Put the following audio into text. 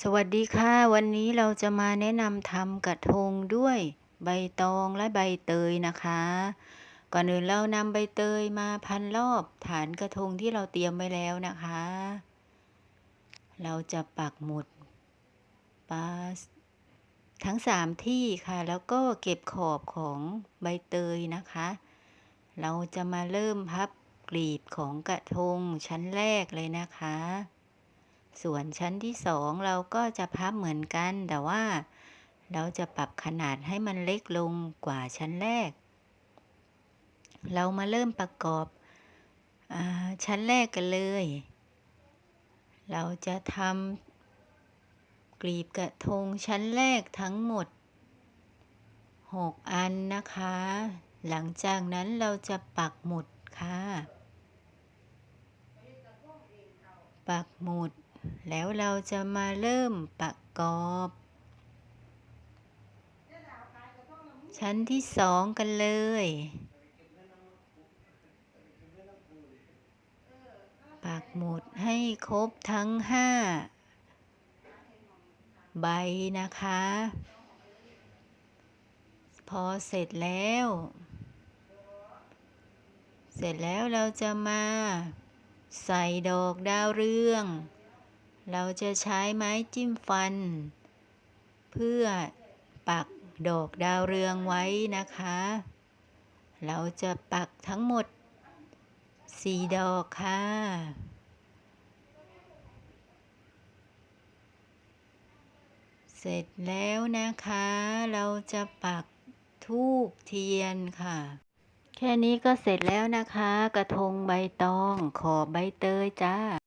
สวัสดีค่ะ วันนี้เราจะมาแนะนำทำกระทงด้วยใบตองและใบเตยนะคะ ก่อนอื่นเรานำใบเตยมาพันรอบฐานกระทงที่เราเตรียมไว้แล้วนะคะ เราจะปักหมุดปาทั้งสามที่ค่ะ แล้วก็เก็บขอบของใบเตยนะคะ เราจะมาเริ่มพับกลีบของกระทงชั้นแรกเลยนะคะ ส่วนชั้นที่สองเราก็จะพับเหมือนกัน แต่ว่าเราจะปรับขนาดให้มันเล็กลงกว่าชั้นแรก เรามาเริ่มประกอบอชั้นแรกกันเลย เราจะทำกลีบกระทงชั้นแรกทั้งหมด 6 อันนะคะ หลังจากนั้นเราจะปักหมุดค่ะ ปักหมุด แล้วเราจะมาเริ่มประกอบ ชั้นที่สองกันเลย ปักหมุดให้ครบทั้งห้าใบนะคะ พอเสร็จแล้ว เสร็จแล้วเราจะมาใส่ดอกดาวเรือง เราจะใช้ไม้จิ้มฟัน เพื่อปักดอกดาวเรืองไว้นะคะ เราจะปักทั้งหมดสี่ดอกค่ะ เสร็จแล้วนะคะ เราจะปักทูบเทียนค่ะ แค่นี้ก็เสร็จแล้วนะคะ กระทงใบตอง ขอบใบเตยจ้า